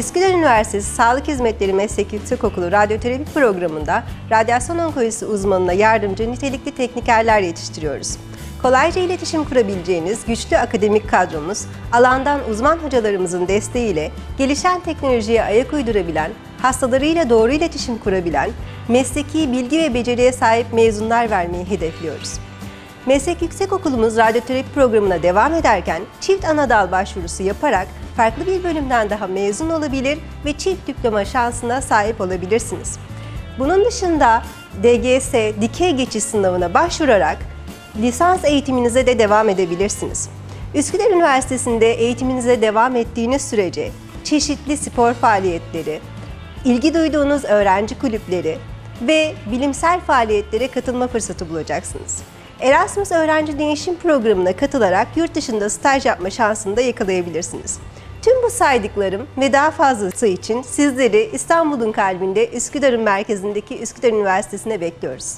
Üsküdar Üniversitesi Sağlık Hizmetleri Meslek Yüksekokulu Radyoterapi programında radyasyon onkolojisi uzmanına yardımcı nitelikli teknikerler yetiştiriyoruz. Kolayca iletişim kurabileceğiniz güçlü akademik kadromuz, alandan uzman hocalarımızın desteğiyle gelişen teknolojiye ayak uydurabilen, hastalarıyla doğru iletişim kurabilen, mesleki bilgi ve beceriye sahip mezunlar vermeyi hedefliyoruz. Meslek Yüksekokulumuz radyoterapi programına devam ederken çift anadal başvurusu yaparak farklı bir bölümden daha mezun olabilir ve çift diploma şansına sahip olabilirsiniz. Bunun dışında DGS dikey geçiş sınavına başvurarak lisans eğitiminize de devam edebilirsiniz. Üsküdar Üniversitesi'nde eğitiminize devam ettiğiniz sürece çeşitli spor faaliyetleri, ilgi duyduğunuz öğrenci kulüpleri ve bilimsel faaliyetlere katılma fırsatı bulacaksınız. Erasmus Öğrenci Değişim Programı'na katılarak yurt dışında staj yapma şansını da yakalayabilirsiniz. Saydıklarım ve daha fazlası için sizleri İstanbul'un kalbinde Üsküdar'ın merkezindeki Üsküdar Üniversitesi'ne bekliyoruz.